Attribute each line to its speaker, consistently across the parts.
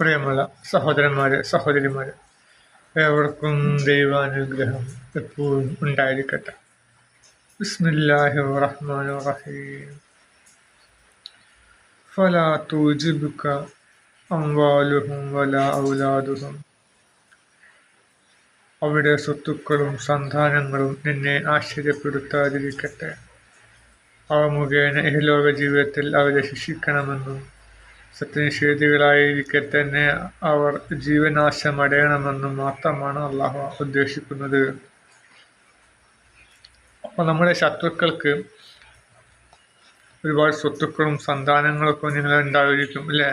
Speaker 1: പ്രിയമുള്ള സഹോദരന്മാരെ സഹോദരിമാരെ ഏവർക്കും ദൈവാനുഗ്രഹം എപ്പോഴും ഉണ്ടായിരിക്കട്ടെ. ബിസ്മില്ലാഹി റഹീം. ഫലാ അംവാലുഹും വല ഔലാദുഹും. അവിടെ സ്വത്തുക്കളും സന്താനങ്ങളും നിന്നെ ആശ്ചര്യപ്പെടുത്താതിരിക്കട്ടെ. അവ മുഖേന ഇഹലോക ജീവിതത്തിൽ അവരെ ശിക്ഷിക്കണമെന്നും സത്യനിഷേധികളായിരിക്കെ തന്നെ അവർ ജീവനാശം അടയണമെന്നും മാത്രമാണ് അള്ളാഹു ഉദ്ദേശിക്കുന്നത്. അപ്പോൾ നമ്മുടെ ശത്രുക്കൾക്ക് ഒരുപാട് സ്വത്തുക്കളും സന്താനങ്ങളൊക്കെ നിങ്ങൾ ഉണ്ടായിരിക്കും അല്ലേ?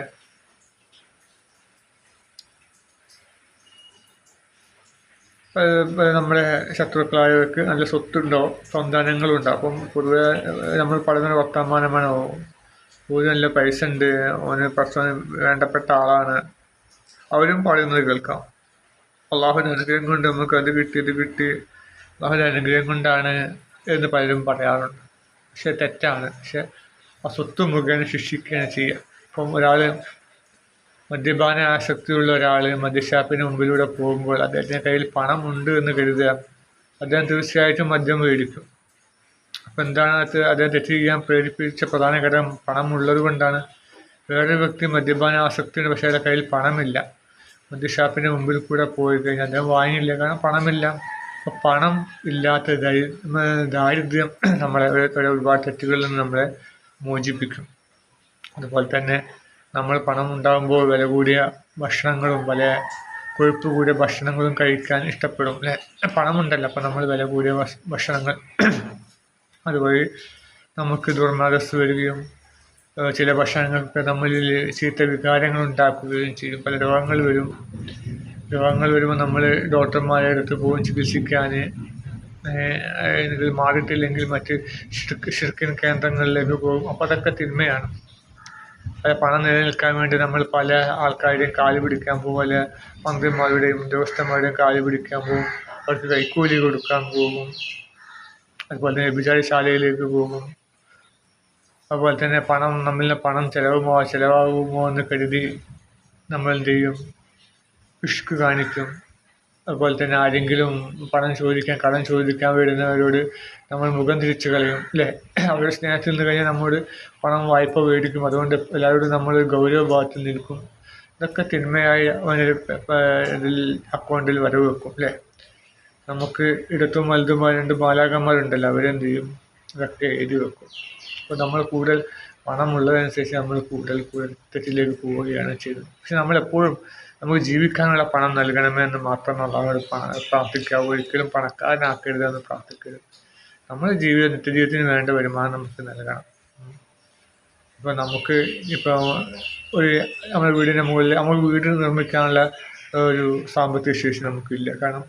Speaker 1: നമ്മുടെ ശത്രുക്കളായവർക്ക് നല്ല സ്വത്തുണ്ടോ? സന്താനങ്ങളുണ്ടോ? അപ്പം പൊതുവെ നമ്മൾ പറയുന്ന വർത്തമാനമാണോ? ഒരു നല്ല പൈസ ഉണ്ട്. ഓന് പ്രശ്നം വേണ്ടപ്പെട്ട ആളാണ്. അവരും പറയുന്നത് കേൾക്കാം. അള്ളാഹുവിന്റെ അനുഗ്രഹം കൊണ്ട് നമുക്ക് അത് കിട്ടി ഇത് കിട്ടി. അള്ളാഹുവിന്റെ അനുഗ്രഹം കൊണ്ടാണ് എന്ന് പലരും പറയാറുണ്ട്. പക്ഷെ തെറ്റാണ്. പക്ഷെ ആ സ്വത്ത് മുഖേന ശിക്ഷിക്കുകയാണ് ചെയ്യുക. ഇപ്പം ഒരാൾ മദ്യപാന ആസക്തിയുള്ള ഒരാൾ മദ്യഷാപ്പിന് മുമ്പിലൂടെ പോകുമ്പോൾ അദ്ദേഹത്തിന്റെ കയ്യിൽ പണം ഉണ്ട് എന്ന് കരുതുക. അദ്ദേഹം തീർച്ചയായിട്ടും മദ്യം മേടിക്കും. അപ്പം എന്താണ് അത് അദ്ദേഹം തെറ്റ് ചെയ്യാൻ പ്രേരിപ്പിച്ച പ്രധാന ഘടകം പണമുള്ളത് കൊണ്ടാണ്. വേറൊരു വ്യക്തി മദ്യപാന ആസക്തിയുണ്ട് പക്ഷേ അയാളുടെ കയ്യിൽ പണമില്ല. മദ്യഷാപ്പിന്റെ മുമ്പിൽ കൂടെ പോയി കഴിഞ്ഞാൽ അദ്ദേഹം വാങ്ങിയില്ല കാരണം പണമില്ല. അപ്പോൾ പണം ഇല്ലാത്ത ദാരിദ്ര്യം നമ്മളെ ഒരുപാട് തെറ്റുകളിൽ നിന്ന് നമ്മളെ മോചിപ്പിക്കും. അതുപോലെ തന്നെ നമ്മൾ പണം ഉണ്ടാകുമ്പോൾ വില കൂടിയ ഭക്ഷണങ്ങളും പല കൊഴുപ്പ് കൂടിയ ഭക്ഷണങ്ങളും കഴിക്കാൻ ഇഷ്ടപ്പെടും. അല്ലെ? പണമുണ്ടല്ലോ അപ്പോൾ നമ്മൾ വില കൂടിയ ഭക്ഷണങ്ങൾ അതുവഴി നമുക്ക് ദുർമനസ് വരികയും ചില ഭക്ഷണങ്ങൾക്ക് നമ്മളിൽ ചീത്ത വികാരങ്ങൾ ഉണ്ടാക്കുകയും ചെയ്യും. പല രോഗങ്ങൾ വരും. രോഗങ്ങൾ വരുമ്പോൾ നമ്മൾ ഡോക്ടർമാരെ അടുത്ത് പോകും ചികിത്സിക്കാൻ മാറിയിട്ടില്ലെങ്കിൽ മറ്റ് ഷിർക്കിൻ കേന്ദ്രങ്ങളിലേക്ക് പോകും. അപ്പോൾ അതൊക്കെ തിന്മയാണ്. പണം നിലനിൽക്കാൻ വേണ്ടി നമ്മൾ പല ആൾക്കാരുടെയും കാൽ പിടിക്കാൻ പോകും. പല മന്ത്രിമാരുടെയും ഉദ്യോഗസ്ഥന്മാരുടെയും കാൽ പിടിക്കാൻ പോകും. അവർക്ക് കൈക്കൂലി കൊടുക്കാൻ പോകും. അതുപോലെ തന്നെ വ്യഭിചാരശാലയിലേക്ക് പോകും അതുപോലെ തന്നെ പണം നമ്മളിൽ പണം ചിലവുമോ ചിലവാകുമോ എന്ന് കരുതി നമ്മൾ എന്ത് ചെയ്യും? ഇഷ്ക് കാണിക്കും. അതുപോലെ തന്നെ ആരെങ്കിലും പണം ചോദിക്കാൻ കടം ചോദിക്കാൻ വരുന്നവരോട് നമ്മൾ മുഖം തിരിച്ചു കളയും അല്ലേ? അവരുടെ സ്നേഹത്തിൽ നിന്ന് കഴിഞ്ഞാൽ നമ്മോട് പണം വായ്പ മേടിക്കും. അതുകൊണ്ട് എല്ലാവരോടും നമ്മൾ ഗൗരവഭാവത്തിൽ നിൽക്കും. ഇതൊക്കെ തിന്മയായി ഇതിൽ അക്കൗണ്ടിൽ വരവ് വെക്കും അല്ലേ? നമുക്ക് ഇടത്തും വലുതുമായ രണ്ട് ബാലാകന്മാരുണ്ടല്ലോ അവരെന്ത് ചെയ്യും ഇതൊക്കെ എഴുതി വെക്കും. അപ്പോൾ നമ്മൾ കൂടുതൽ പണമുള്ളതനുസരിച്ച് നമ്മൾ കൂടുതൽ കൂടുതൽ തെറ്റിലേക്ക് പോവുകയാണ് ചെയ്യുന്നത്. പക്ഷെ നമ്മളെപ്പോഴും നമുക്ക് ജീവിക്കാനുള്ള പണം നൽകണമേ എന്ന് മാത്രം അള്ളാഹോട് പ്രാർത്ഥിക്കാവൂ. ഒരിക്കലും പണക്കാരനാക്കരുതെന്ന് പ്രാർത്ഥിക്കരുത്. നമ്മുടെ ജീവിത നിത്യജീവിതത്തിന് വേണ്ട വരുമാനം നമുക്ക് നൽകണം. ഇപ്പോൾ നമുക്ക് ഇപ്പോൾ ഒരു നമ്മുടെ വീടിന്റെ മുകളിൽ നമ്മൾ വീട് നിർമ്മിക്കാനുള്ള ഒരു സാമ്പത്തിക ശേഷി നമുക്കില്ല. കാരണം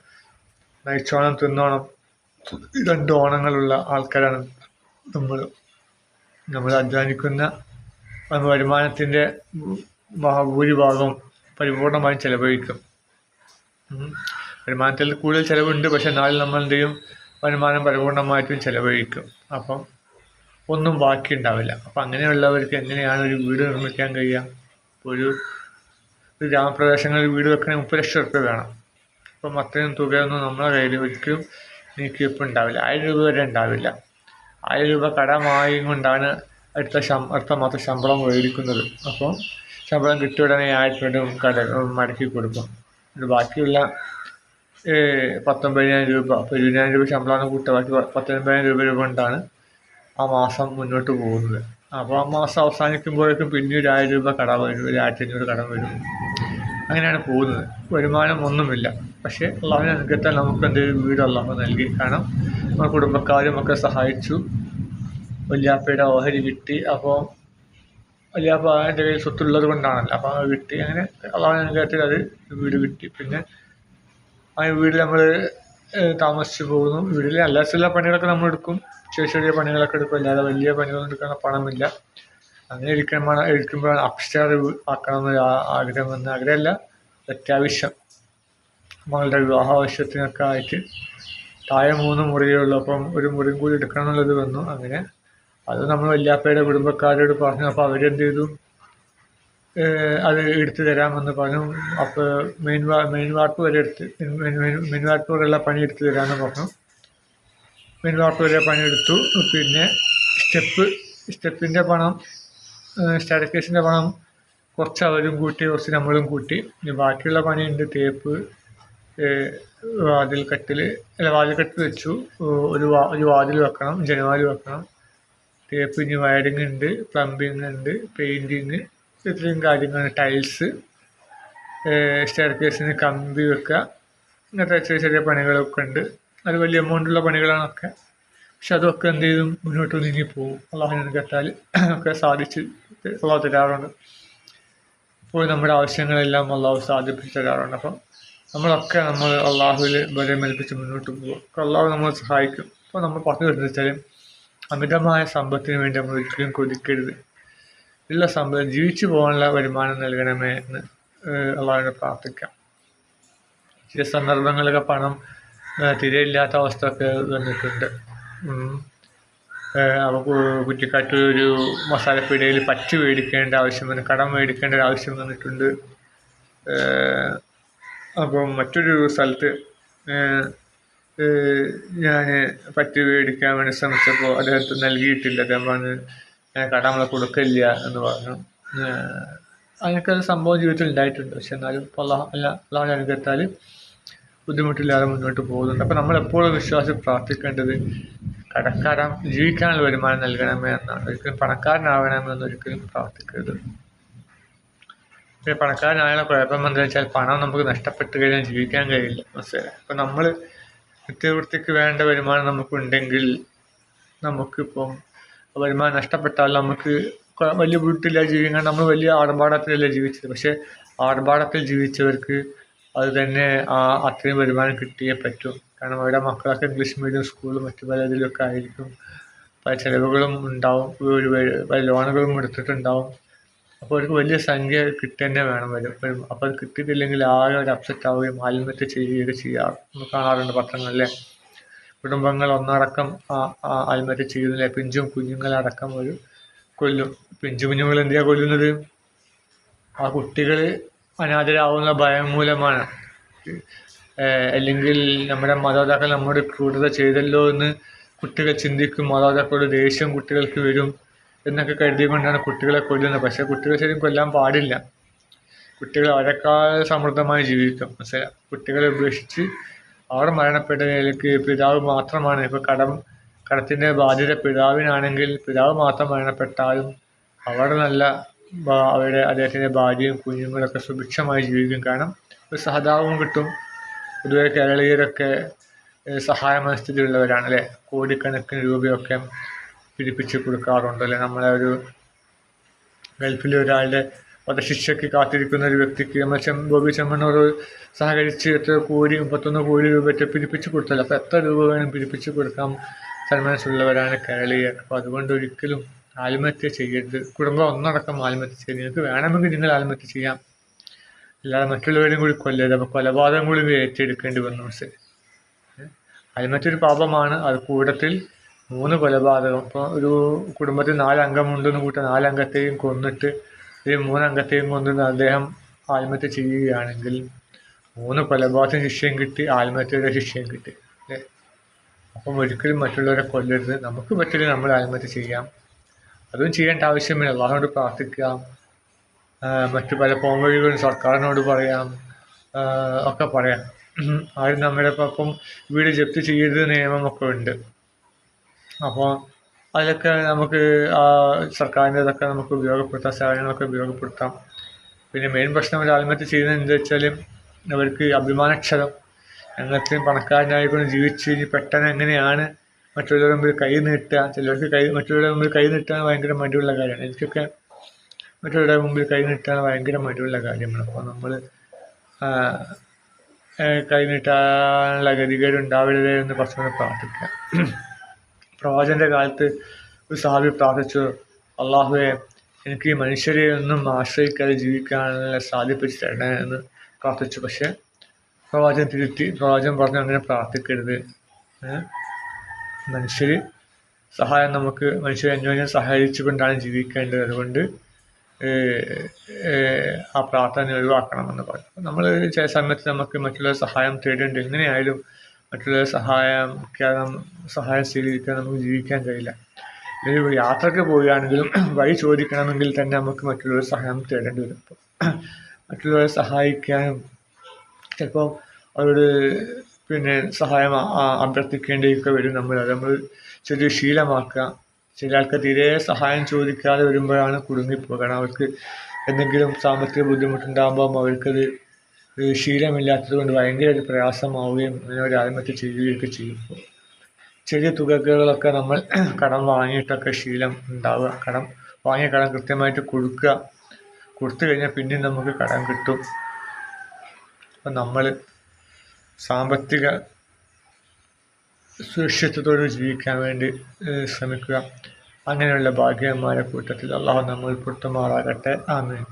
Speaker 1: നയിച്ചോണം തിന്നോണം. രണ്ട് ഓണങ്ങളുള്ള ആൾക്കാരാണ് നമ്മൾ നമ്മൾ അധ്വാനിക്കുന്ന വരുമാനത്തിന്റെ മഹാഭൂരിഭാഗം പരിപൂർണമായും ചിലവഴിക്കും. വരുമാനത്തിൽ കൂടുതൽ ചിലവുണ്ട് പക്ഷെ എന്നാലും നമ്മൾ എന്ത് വരുമാനം പരിപൂർണമായിട്ടും ചിലവഴിക്കും. അപ്പം ഒന്നും ബാക്കി ഉണ്ടാവില്ല അപ്പം അങ്ങനെയുള്ളവർക്ക് എങ്ങനെയാണ് ഒരു വീട് നിർമ്മിക്കാൻ കഴിയുക? ഒരു ഗ്രാമപ്രദേശങ്ങളിൽ വീട് വെക്കണമെങ്കിൽ മുപ്പത് ലക്ഷം റുപ്യ വേണം. അപ്പം അത്രയും തുകയൊന്നും നമ്മളെ കയ്യിൽ ഒരിക്കലും നീക്കിയപ്പോൾ ഉണ്ടാവില്ല ആയിരം രൂപ വരെ ഉണ്ടാവില്ല. ആയിരം രൂപ കടമായി കൊണ്ടാണ് അടുത്ത ശം അടുത്ത മാസം ശമ്പളം മേടിക്കുന്നത്. അപ്പോൾ ശമ്പളം കിട്ടിയ ഉടനെ ആയിരത്തി രൂപ കട മടക്കി കൊടുക്കും. ബാക്കിയുള്ള പത്തൊമ്പതിനായിരം രൂപ ഇരുപതിനായിരം രൂപ ശമ്പളമാണ് കൂട്ടുക. ബാക്കി പത്തൊൻപതിനായിരം രൂപ കൊണ്ടാണ് ആ മാസം മുന്നോട്ട് പോകുന്നത്. അപ്പോൾ ആ മാസം അവസാനിക്കുമ്പോഴേക്കും പിന്നെ ഒരു ആയിരം രൂപ കടം വരും ഒരു ആയിരത്തി അഞ്ഞൂറ് കടം വരും. അങ്ങനെയാണ് പോകുന്നത്. വരുമാനം ഒന്നുമില്ല. പക്ഷേ അള്ളാഹുവിനെ അനുഗ്രഹത്താൽ നമുക്ക് എന്തെങ്കിലും വീട് അള്ളാഹു നൽകി. കാരണം നമ്മുടെ കുടുംബക്കാരും ഒക്കെ സഹായിച്ചു. വല്യാപ്പയുടെ ഓഹരി കിട്ടി. അപ്പോൾ വല്യാപ്പ എന്റെ കയ്യിൽ സ്വത്തുള്ളത് കൊണ്ടാണല്ലോ. അപ്പോൾ അത് കിട്ടി. അങ്ങനെ അള്ളാഹുവിനെ അനുഗ്രഹത്തിൽ അത് വീട് കിട്ടി. പിന്നെ ആ വീട്ടിൽ നമ്മൾ താമസിച്ചു പോകുന്നു. വീട്ടിൽ എല്ലാ ചില പണികളൊക്കെ നമ്മൾ എടുക്കും ചെറിയ ചെറിയ പണികളൊക്കെ എടുക്കും. അല്ലാതെ വലിയ പണികളൊന്നും എടുക്കാൻ പണമില്ല. അങ്ങനെ ഇരിക്കുമ്പോൾ ഇരിക്കുമ്പോഴാണ് അപ്സ്റ്റാർ ആക്കണമെന്ന് ആഗ്രഹം എന്ന് ആഗ്രഹമല്ല അത്യാവശ്യം മകളുടെ വിവാഹ ആവശ്യത്തിനൊക്കെ ആയിട്ട് താഴെ മൂന്ന് മുറിയേ ഉള്ളൂ. അപ്പം ഒരു മുറിയും കൂടി എടുക്കണം എന്നുള്ളത് വന്നു. അങ്ങനെ അത് നമ്മൾ വല്യാപ്പയുടെ കുടുംബക്കാരോട് പറഞ്ഞു. അപ്പോൾ അവരെന്ത് ചെയ്തു? അത് എടുത്തു തരാമെന്ന് പറഞ്ഞു. അപ്പോൾ മെയിൻ വാ മെയിൻ വാർപ്പ് വരെ എടുത്ത് മെയിൻ വാർപ്പ് വരെയുള്ള പണി എടുത്തു തരാമെന്ന് പറഞ്ഞു. മെയിൻ വാർപ്പ് വരെ പണിയെടുത്തു. പിന്നെ സ്റ്റെപ്പ് സ്റ്റെപ്പിന്റെ പണം സ്റ്റെയർക്കേസിന്റെ പണം കുറച്ച് അവരും കൂട്ടി കുറച്ച് നമ്മളും കൂട്ടി. ഇനി ബാക്കിയുള്ള പണിയുണ്ട്. തേപ്പ് വാതിൽ കട്ടിൽ അല്ല വാതിൽ കട്ടിൽ വെച്ചു. ഒരു വാ ഒരു വാതിൽ വെക്കണം ജനവാതിൽ വെക്കണം. തേപ്പ് ഇനി വയറിങ് ഉണ്ട് പ്ലംബിങ് ഉണ്ട് പെയിന്റിങ് ഇത്രയും കാര്യങ്ങളാണ്. ടൈൽസ് സ്റ്റെയർ കേസിന് കമ്പി വെക്കുക. ഇങ്ങനത്തെ ചെറിയ ചെറിയ പണികളൊക്കെ ഉണ്ട്. അത് വലിയ എമൗണ്ടുള്ള പണികളാണൊക്കെ പക്ഷെ അതൊക്കെ എന്ത് ചെയ്തും മുന്നോട്ട് നീങ്ങി പോകും. അള്ളാഹിനെ കെട്ടാൽ ഒക്കെ സാധിച്ച് അള്ളാഹു തരാറുണ്ട് അപ്പോൾ നമ്മുടെ ആവശ്യങ്ങളെല്ലാം അള്ളാഹു സാധിപ്പിച്ച് തരാറുണ്ട് അപ്പം നമ്മളൊക്കെ നമ്മൾ അള്ളാഹുവിൽ ബലമേൽപ്പിച്ച് മുന്നോട്ട് പോകും. അള്ളാഹു നമ്മളെ സഹായിക്കും. അപ്പോൾ നമ്മൾ പറഞ്ഞു വെച്ചാൽ അമിതമായ സമ്പത്തിന് വേണ്ടി നമ്മൾ ഒരിക്കലും കൊതിക്കരുത്. ഉള്ള സമ്പത്ത് ജീവിച്ചു പോകാനുള്ള വരുമാനം നൽകണമേ എന്ന് അള്ളാഹുവിനെ പ്രാർത്ഥിക്കാം. ചില സന്ദർഭങ്ങളിലൊക്കെ പണം തിരയില്ലാത്ത ഇല്ലാത്ത അവസ്ഥ ഒക്കെ വന്നിട്ടുണ്ട് കുറ്റിക്കാട്ട് ഒരു മസാലപ്പീടയിൽ പച്ച മേടിക്കേണ്ട ആവശ്യം വന്നു കടം മേടിക്കേണ്ട ഒരു ആവശ്യം വന്നിട്ടുണ്ട്. അപ്പം മറ്റൊരു സ്ഥലത്ത് ഞാൻ പറ്റി മേടിക്കാൻ വേണ്ടി ശ്രമിച്ചപ്പോൾ അദ്ദേഹത്തെ നൽകിയിട്ടില്ല. അദ്ദേഹം പറഞ്ഞ് കട നമ്മളെ കൊടുക്കില്ല എന്ന് പറഞ്ഞു. അങ്ങനെയൊക്കെ സംഭവം ജീവിതത്തിൽ ഉണ്ടായിട്ടുണ്ട്. പക്ഷെ എന്നാലും ഇപ്പോൾ അള്ളാഹ് അനുഗ്രഹത്താൽ ബുദ്ധിമുട്ടില്ലാതെ മുന്നോട്ട് പോകുന്നുണ്ട്. അപ്പോൾ നമ്മളെപ്പോഴും വിശ്വാസം പ്രാർത്ഥിക്കേണ്ടത് കടക്കാരൻ ജീവിക്കാനുള്ള വരുമാനം നൽകണമേ എന്നാണ്. ഒരിക്കലും പണക്കാരനാവണമെന്ന് ഒരിക്കലും പ്രാർത്ഥിക്കരുത്. പിന്നെ പണക്കാരനായാലും കുഴപ്പം എന്താ വെച്ചാൽ പണം നമുക്ക് നഷ്ടപ്പെട്ട് കഴിഞ്ഞാൽ ജീവിക്കാൻ കഴിയില്ല. മനസ്സിലായി? അപ്പം നമ്മൾ നിത്യവൃത്തിക്ക് വേണ്ട വരുമാനം നമുക്കുണ്ടെങ്കിൽ നമുക്കിപ്പം വരുമാനം നഷ്ടപ്പെട്ടാൽ നമുക്ക് വലിയ വീട്ടില്ല ജീവിക്കാൻ നമ്മൾ വലിയ ആർഭാടത്തിലല്ല ജീവിച്ചത്. പക്ഷേ ആർഭാടത്തിൽ ജീവിച്ചവർക്ക് അത് തന്നെ ആ അത്രയും വരുമാനം കിട്ടിയേ പറ്റൂ. കാരണം അവരുടെ മക്കളൊക്കെ ഇംഗ്ലീഷ് മീഡിയം സ്കൂളും മറ്റു പല ഇതിലൊക്കെ ആയിരിക്കും. പല ചിലവുകളും ഉണ്ടാവും. ഒരു പല ലോണുകളും എടുത്തിട്ടുണ്ടാവും. അപ്പോൾ അവർക്ക് വലിയ സംഖ്യ കിട്ടുക വേണം വരും. അപ്പോൾ അത് കിട്ടിയിട്ടില്ലെങ്കിൽ ആകെ അവർ അപ്സെറ്റ് ആവുകയും ആത്മഹത്യ ചെയ്യുകയൊക്കെ നമ്മൾ കാണാറുണ്ട് പത്രങ്ങളിൽ കുടുംബങ്ങൾ ഒന്നടക്കം ആത്മഹത്യ ചെയ്യുന്നില്ല പിഞ്ചും കുഞ്ഞുങ്ങളടക്കം ഒരു കൊല്ലും. പിഞ്ചു കുഞ്ഞുങ്ങൾ എന്തിനാ കൊല്ലുന്നത്? ആ കുട്ടികൾ അനാഥരാവുന്ന ഭയം മൂലമാണ്. അല്ലെങ്കിൽ നമ്മുടെ മാതാപിതാക്കൾ നമ്മോട് ക്രൂരത ചെയ്തല്ലോ എന്ന് കുട്ടികൾ ചിന്തിക്കും മാതാപിതാക്കളുടെ ദേഷ്യം കുട്ടികൾക്ക് വരും എന്നൊക്കെ കരുതിക്കൊണ്ടാണ് കുട്ടികളെ കൊല്ലുന്നത്. പക്ഷേ കുട്ടികൾ ശരിക്കും കൊല്ലാൻ പാടില്ല. കുട്ടികൾ അവരെക്കാൾ സമൃദ്ധമായി ജീവിക്കും. പക്ഷേ കുട്ടികളെ ഉപേക്ഷിച്ച് അവർ മരണപ്പെട്ടതിലേക്ക് പിതാവ് മാത്രമാണ്. ഇപ്പോൾ കടം കടത്തിന്റെ ബാധ്യത പിതാവിനാണെങ്കിൽ പിതാവ് മാത്രം മരണപ്പെട്ടാലും അവർ നല്ല അവരുടെ അദ്ദേഹത്തിന്റെ ഭാര്യയും കുഞ്ഞുങ്ങളൊക്കെ സുഭിക്ഷമായി ജീവിക്കും. കാരണം ഒരു സഹതാപവും കിട്ടും. പൊതുവെ കേരളീയരൊക്കെ സഹായ മനസ്ഥിതിയുള്ളവരാണ് അല്ലേ കോടിക്കണക്കിന് രൂപയൊക്കെ പിടിപ്പിച്ച് കൊടുക്കാറുണ്ട് അല്ലെ? നമ്മളെ ഒരു ഗൾഫിലെ ഒരാളുടെ വധശിക്ഷയ്ക്ക് കാത്തിരിക്കുന്ന ഒരു വ്യക്തിക്ക് നമ്മൾ ചെം ബോബി ചെമ്മണ്ണൂർ സഹകരിച്ച് എത്ര കോടി മുപ്പത്തൊന്ന് കോടി രൂപയൊക്കെ പിടിപ്പിച്ച് കൊടുത്തല്ലോ അപ്പോൾ എത്ര രൂപ വേണം പിടിപ്പിച്ച് കൊടുക്കാം സന്മനസ്സുള്ളവരാണ് കേരളീയർ. അപ്പോൾ അതുകൊണ്ട് ഒരിക്കലും ആത്മഹത്യ ചെയ്യരുത്. കുടുംബം ഒന്നടക്കം ആത്മഹത്യ ചെയ്യരുത്. നിങ്ങൾക്ക് വേണമെങ്കിൽ നിങ്ങൾ ആത്മഹത്യ ചെയ്യാം. അല്ലാതെ മറ്റുള്ളവരും കൂടി കൊല്ലരുത് അപ്പോൾ കൊലപാതകം കൂടി ഏറ്റെടുക്കേണ്ടി വന്നു പക്ഷേ ആത്മഹത്യ ഒരു പാപമാണ് അത് കൂടത്തിൽ മൂന്ന് കൊലപാതകം. ഇപ്പോൾ ഒരു കുടുംബത്തിൽ നാലംഗമുണ്ടെന്ന് കൂട്ട നാലംഗത്തെയും കൊന്നിട്ട് ഈ മൂന്നംഗത്തെയും കൊന്നിട്ട് അദ്ദേഹം ആത്മഹത്യ ചെയ്യുകയാണെങ്കിൽ മൂന്ന് കൊലപാതക ശിക്ഷയും കിട്ടി ആത്മഹത്യയുടെ ശിക്ഷയും കിട്ടി. അല്ലേ അപ്പം ഒരിക്കലും മറ്റുള്ളവരെ കൊല്ലരുത്. നമുക്ക് പറ്റില്ല നമ്മൾ ആത്മഹത്യ ചെയ്യാം. അതും ചെയ്യേണ്ട ആവശ്യമില്ല. അള്ളാഹിനോട് പ്രാർത്ഥിക്കാം. മറ്റു പല പോംവഴികളും സർക്കാരിനോട് പറയാം ഒക്കെ പറയാം. ആരും നമ്മുടെ ഇപ്പം വീട് ജപ്തി ചെയ്യരുത് നിയമമൊക്കെ ഉണ്ട്. അപ്പോൾ അതിലൊക്കെ നമുക്ക് ആ സർക്കാരിന്റെ ഇതൊക്കെ നമുക്ക് ഉപയോഗപ്പെടുത്താം സേവനങ്ങളൊക്കെ ഉപയോഗപ്പെടുത്താം. പിന്നെ മെയിൻ പ്രശ്നം ഒരു ആത്മഹത്യ ചെയ്യുന്നത് എന്താ വെച്ചാൽ അവർക്ക് അഭിമാനക്ഷരം എന്നത്രയും പണക്കാരനായിക്കൊണ്ട് ജീവിച്ച് ഇനി പെട്ടെന്ന് എങ്ങനെയാണ് മറ്റുള്ളവരുടെ മുമ്പിൽ കൈ നീട്ടുക? ചിലർക്ക് കൈ മറ്റുള്ളവരുടെ മുമ്പിൽ കൈ നീട്ടാൻ ഭയങ്കര മടിയുള്ള കാര്യമാണ്. എനിക്കൊക്കെ മറ്റുള്ളവരുടെ മുമ്പിൽ കൈ നീട്ടാൻ ഭയങ്കര മടിയുള്ള കാര്യമാണ്. അപ്പോൾ നമ്മൾ കൈ നീട്ടാനുള്ള ഗതികേട് ഉണ്ടാവരുത് എന്ന് കുറച്ചുകൂടെ പ്രാർത്ഥിക്കാം പ്രവാചന്റെ കാലത്ത് ഒരു സാബി പ്രാർത്ഥിച്ചു അള്ളാഹുവെ എനിക്ക് മനുഷ്യരെ ഒന്നും ആശ്രയിക്കാതെ ജീവിക്കാനുള്ള സാധിപ്പിച്ചു തരണേ എന്ന് പ്രാർത്ഥിച്ചു. പക്ഷേ പ്രവാചകൻ തിരുത്തി പ്രവാചൻ പറഞ്ഞു അങ്ങനെ പ്രാർത്ഥിക്കരുത്. മനുഷ്യർ സഹായം നമുക്ക് മനുഷ്യരെ അന്യോന്യം സഹായിച്ചുകൊണ്ടാണ് ജീവിക്കേണ്ടത്. അതുകൊണ്ട് ആ പ്രാർത്ഥന ഒഴിവാക്കണമെന്ന് പറയും നമ്മൾ ചില സമയത്ത് നമുക്ക് മറ്റുള്ള സഹായം തേടേണ്ടി എങ്ങനെയായാലും മറ്റുള്ള സഹായം സഹായം സ്വീകരിക്കാൻ നമുക്ക് ജീവിക്കാൻ കഴിയില്ല. ഒരു യാത്രയ്ക്ക് പോവുകയാണെങ്കിലും വഴി ചോദിക്കണമെങ്കിൽ തന്നെ നമുക്ക് മറ്റുള്ളവർ സഹായം തേടേണ്ടി വരും. മറ്റുള്ളവരെ സഹായിക്കാനും ചിലപ്പോൾ അവരോട് പിന്നെ സഹായം അഭ്യർത്ഥിക്കേണ്ടിയൊക്കെ വരും നമ്മൾ നമ്മൾ ചെറിയ ശീലമാക്കുക. ചില ആൾക്ക് തീരെ സഹായം ചോദിക്കാതെ വരുമ്പോഴാണ് കുടുങ്ങിപ്പോകുക. കാരണം അവർക്ക് എന്തെങ്കിലും സാമ്പത്തിക ബുദ്ധിമുട്ടുണ്ടാകുമ്പം അവർക്കത് ശീലമില്ലാത്തത് കൊണ്ട് ഭയങ്കര ഒരു പ്രയാസമാവുകയും അങ്ങനെ ഒരു ആത്മഹത്യ ചെയ്യുകയൊക്കെ ചെയ്യും. ചെറിയ തുകകളൊക്കെ നമ്മൾ കടം വാങ്ങിയിട്ടൊക്കെ ശീലം ഉണ്ടാവുക. കടം വാങ്ങിയ കടം കൃത്യമായിട്ട് കൊടുക്കുക. കൊടുത്തു കഴിഞ്ഞാൽ പിന്നെയും നമുക്ക് കടം കിട്ടും. അപ്പം നമ്മൾ സാമ്പത്തിക സുരക്ഷിതത്തോടെ ജീവിക്കാൻ വേണ്ടി ശ്രമിക്കുക. അങ്ങനെയുള്ള ഭാഗ്യവാന്മാരുടെ കൂട്ടത്തിൽ അള്ളാഹു നമ്മൾ ഉൾപ്പെടുത്തുമാറാകട്ടെ ആമീൻ.